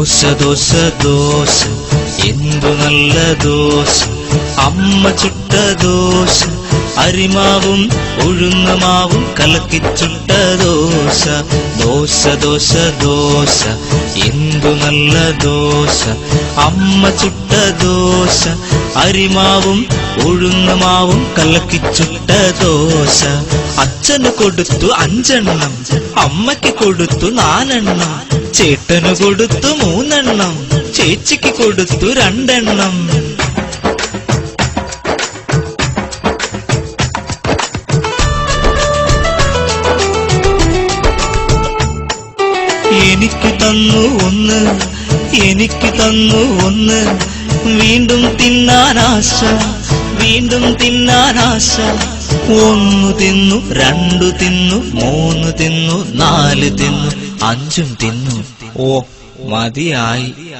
ദോശ ദോശ ദോശ എന്തു നല്ല ദോശ അമ്മ ചുട്ട ദോശ അരിമാവും ഉഴുന്നമാവും കലക്കി ചുട്ട ദോശ ദോശ ദോശ ദോശ എന്തു നല്ല ദോശ അമ്മ ചുട്ട ദോശ അരിമാവും ഉഴുന്നമാവും കലക്കി ചുട്ട ദോശ അച്ഛന് കൊടുത്തു അഞ്ചെണ്ണം അമ്മയ്ക്ക് കൊടുത്തു നാലെണ്ണം ചേട്ടന് കൊടുത്തു മൂന്നെണ്ണം ചേച്ചിക്ക് കൊടുത്തു രണ്ടെണ്ണം. എനിക്ക് തന്നു ഒന്ന് എനിക്ക് തന്നു ഒന്ന്. വീണ്ടും തിന്നാനാശ വീണ്ടും തിന്നാനാശ ഒന്ന് തിന്നു രണ്ടു തിന്നു മൂന്ന് തിന്നു നാല് തിന്നു. അഞ്ചും തിന്നു. ഓ മതിയായി.